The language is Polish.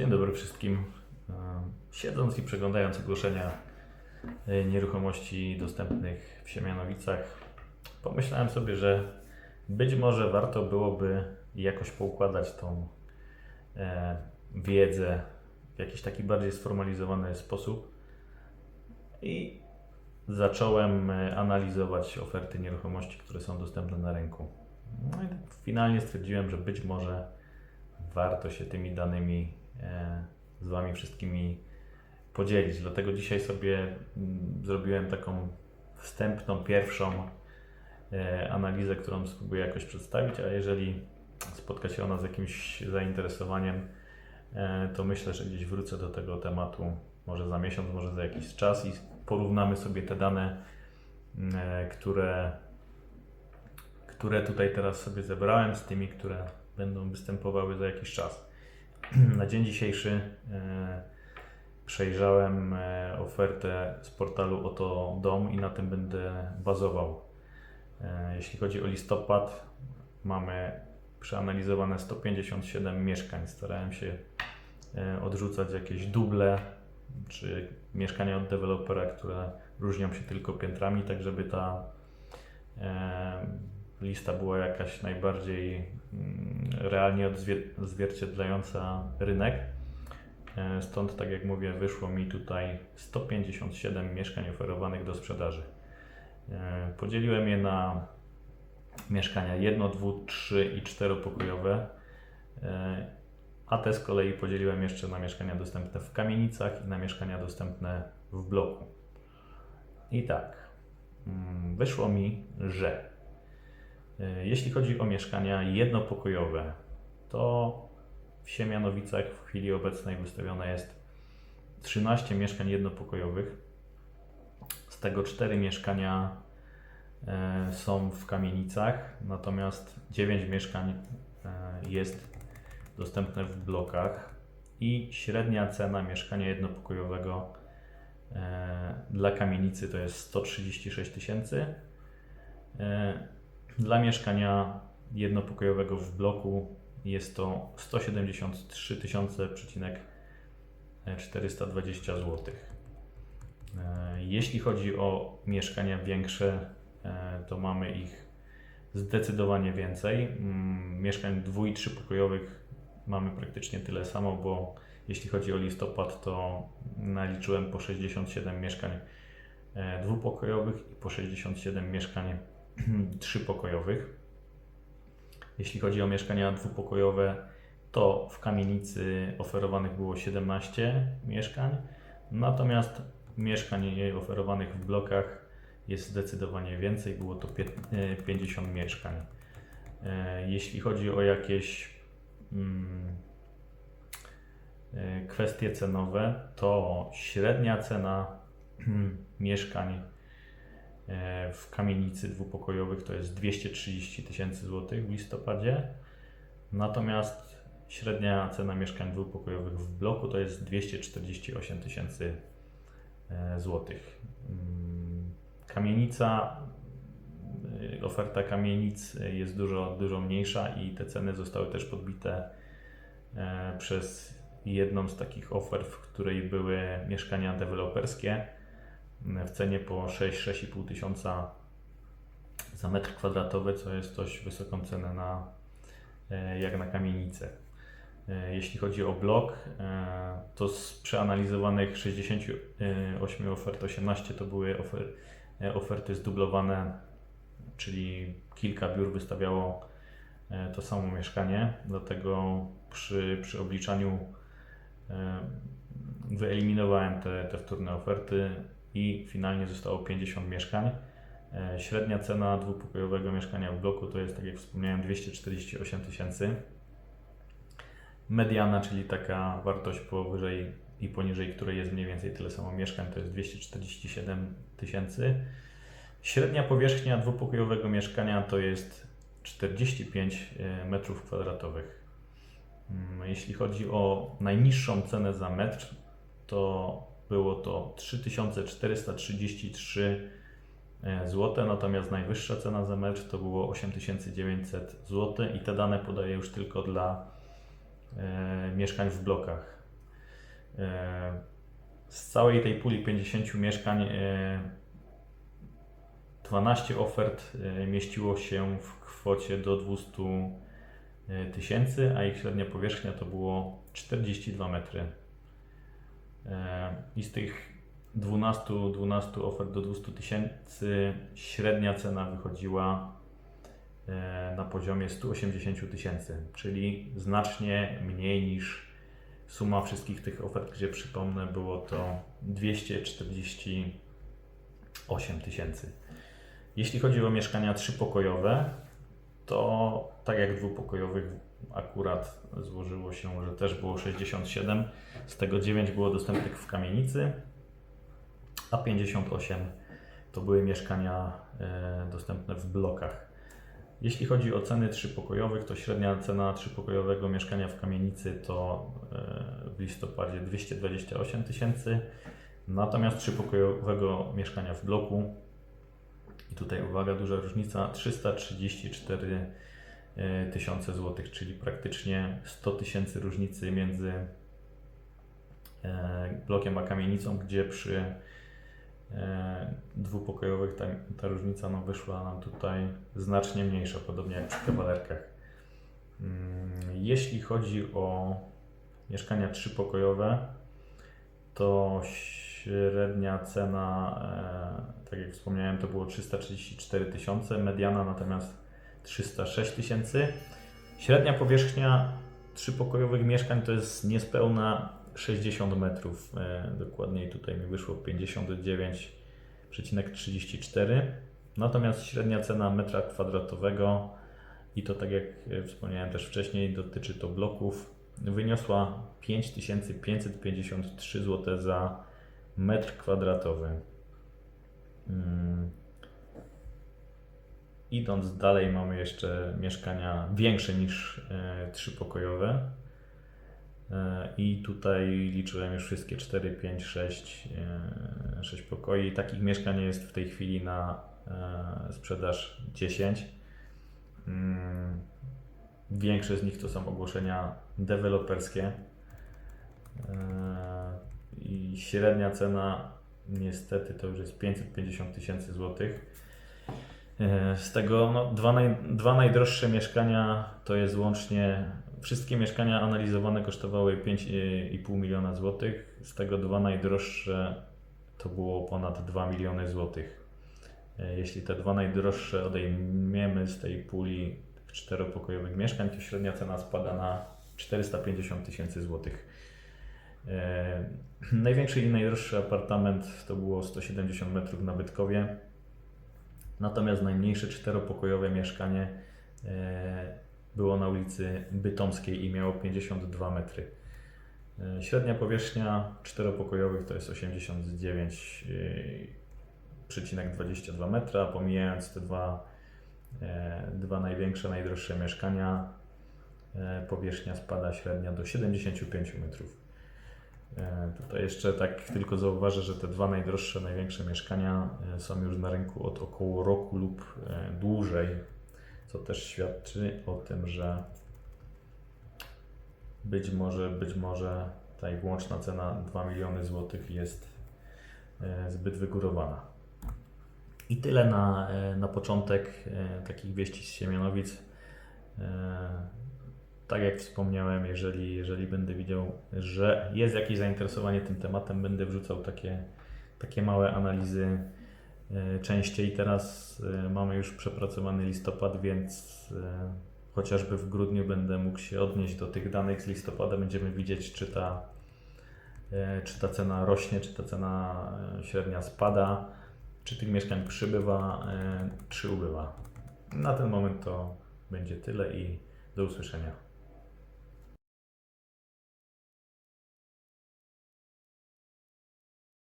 Dzień dobry wszystkim. E, Siedząc i przeglądając ogłoszenia e, nieruchomości dostępnych w Siemianowicach, pomyślałem sobie, że być może warto byłoby jakoś poukładać tą e, wiedzę w jakiś taki bardziej sformalizowany sposób i zacząłem analizować oferty nieruchomości, które są dostępne na rynku. No i finalnie stwierdziłem, że być może warto się tymi danymi z Wami wszystkimi podzielić. Dlatego dzisiaj sobie mm, zrobiłem taką wstępną, pierwszą e, analizę, którą spróbuję jakoś przedstawić, a jeżeli spotka się ona z jakimś zainteresowaniem, e, to myślę, że gdzieś wrócę do tego tematu może za miesiąc, może za jakiś czas i porównamy sobie te dane, mm, e, które, które tutaj teraz sobie zebrałem z tymi, które będą występowały za jakiś czas. Na dzień dzisiejszy e, przejrzałem e, ofertę z portalu Oto Dom i na tym będę bazował. E, Jeśli chodzi o listopad, mamy przeanalizowane 157 mieszkań. Starałem się odrzucać jakieś duble czy mieszkania od dewelopera, które różnią się tylko piętrami, tak żeby ta lista była jakaś najbardziej mm, realnie odzwier- odzwierciedlająca rynek. E, Stąd, tak jak mówię, wyszło mi tutaj 157 mieszkań oferowanych do sprzedaży. E, Podzieliłem je na mieszkania 1, 2, 3 i 4 pokojowe, e, a te z kolei podzieliłem jeszcze na mieszkania dostępne w kamienicach i na mieszkania dostępne w bloku. I tak, mm, wyszło mi, że jeśli chodzi o mieszkania jednopokojowe, to w Siemianowicach w chwili obecnej wystawione jest 13 mieszkań jednopokojowych. Z tego 4 mieszkania e, są w kamienicach, natomiast 9 mieszkań e, jest dostępne w blokach i średnia cena mieszkania jednopokojowego e, dla kamienicy to jest 136 tysięcy. Dla mieszkania jednopokojowego w bloku jest to 173 tysiące przecinek 420 zł. Jeśli chodzi o mieszkania większe, e, to mamy ich zdecydowanie więcej. Mm, Mieszkań dwu i trzypokojowych mamy praktycznie tyle samo, bo jeśli chodzi o listopad, to naliczyłem po 67 mieszkań e, dwupokojowych i po 67 mieszkań trzypokojowych. Jeśli chodzi o mieszkania dwupokojowe, to w kamienicy oferowanych było 17 mieszkań, natomiast mieszkań oferowanych w blokach jest zdecydowanie więcej, było to pię- e, 50 mieszkań. E, Jeśli chodzi o jakieś mm, e, kwestie cenowe, to średnia cena mieszkań e, w kamienicy dwupokojowych to jest 230 tysięcy złotych w listopadzie, natomiast średnia cena mieszkań dwupokojowych w bloku to jest 248 tysięcy e, złotych. Mm, Kamienica, y, oferta kamienic jest dużo, dużo mniejsza i te ceny zostały też podbite e, przez jedną z takich ofert, w której były mieszkania deweloperskie w cenie po 6-6,5 tysiąca za metr kwadratowy, co jest dość wysoką cenę na, e, jak na kamienicę. E, Jeśli chodzi o blok, e, to z przeanalizowanych 68 ofert, 18 to były ofer, oferty zdublowane, czyli kilka biur wystawiało to samo mieszkanie. Dlatego przy, przy obliczaniu wyeliminowałem te, te wtórne oferty i finalnie zostało 50 mieszkań. E, Średnia cena dwupokojowego mieszkania w bloku to jest, tak jak wspomniałem, 248 tysięcy. Mediana, czyli taka wartość powyżej i poniżej której jest mniej więcej tyle samo mieszkań, to jest 247 tysięcy. Średnia powierzchnia dwupokojowego mieszkania to jest 45 metrów kwadratowych. Mm, Jeśli chodzi o najniższą cenę za metr, to było to 3433 zł, natomiast najwyższa cena za metr to było 8900 zł i te dane podaję już tylko dla e, mieszkań w blokach. E, Z całej tej puli 50 mieszkań e, 12 ofert e, mieściło się w kwocie do 200 tysięcy, a ich średnia powierzchnia to było 42 metry. E, I z tych 12, 12 ofert do 200 tysięcy średnia cena wychodziła e, na poziomie 180 tysięcy, czyli znacznie mniej niż suma wszystkich tych ofert, gdzie przypomnę było to 248 tysięcy. Jeśli chodzi o mieszkania trzypokojowe, to tak jak dwupokojowych akurat złożyło się, że też było 67, z tego 9 było dostępnych w kamienicy, a 58 to były mieszkania e, dostępne w blokach. Jeśli chodzi o ceny trzypokojowych, to średnia cena trzypokojowego mieszkania w kamienicy to e, w listopadzie 228 tysięcy, natomiast trzypokojowego mieszkania w bloku i tutaj uwaga, duża różnica 334 e, tysiące złotych, czyli praktycznie 100 tysięcy różnicy między e, blokiem a kamienicą, gdzie przy e, dwupokojowych ta, ta różnica no, wyszła nam tutaj znacznie mniejsza, podobnie jak przy kawalerkach. Mm, Jeśli chodzi o mieszkania trzypokojowe, to średnia cena, tak jak wspomniałem, to było 334 tysiące, mediana natomiast 306 tysięcy. Średnia powierzchnia trzypokojowych mieszkań to jest niespełna 60 metrów. E, dokładniej tutaj mi wyszło 59,34. Natomiast średnia cena metra kwadratowego i to tak jak e, wspomniałem też wcześniej, dotyczy to bloków, wyniosła 5553 zł za metr kwadratowy. Mm. Idąc dalej, mamy jeszcze mieszkania większe niż e, trzypokojowe. E, I tutaj liczyłem już wszystkie 4, 5, 6, e, 6 pokoi. Takich mieszkań jest w tej chwili na e, sprzedaż 10. Mm, Większe z nich to są ogłoszenia deweloperskie. I średnia cena niestety to już jest 550 tysięcy złotych. E, Z tego no, dwa, naj, dwa najdroższe mieszkania to jest łącznie. Wszystkie mieszkania analizowane kosztowały 5,5 miliona złotych. Z tego dwa najdroższe to było ponad 2 miliony złotych. E, Jeśli te dwa najdroższe odejmiemy z tej puli czteropokojowych mieszkań, to średnia cena spada na 450 tysięcy złotych. E, Największy i najdroższy apartament to było 170 metrów na Bytkowie. Natomiast najmniejsze czteropokojowe mieszkanie e, było na ulicy Bytomskiej i miało 52 metry. E, Średnia powierzchnia czteropokojowych to jest 89,22 metra, pomijając te dwa, dwa największe, najdroższe mieszkania, powierzchnia spada średnia do 75 metrów. E, Tutaj jeszcze tak tylko zauważę, że te dwa najdroższe, największe mieszkania e, są już na rynku od około roku lub e, dłużej, co też świadczy o tym, że być może, być może ta ich łączna cena 2 miliony złotych jest zbyt wygórowana. I tyle na, na początek takich wieści z Siemianowic. Tak jak wspomniałem, jeżeli, jeżeli będę widział, że jest jakieś zainteresowanie tym tematem, będę wrzucał takie, takie małe analizy e, częściej. Teraz e, mamy już przepracowany listopad, więc e, chociażby w grudniu będę mógł się odnieść do tych danych z listopada. Będziemy widzieć, czy ta, czy ta cena rośnie, czy ta cena średnia spada, czy tych mieszkań przybywa, czy ubywa. Na ten moment to będzie tyle i do usłyszenia.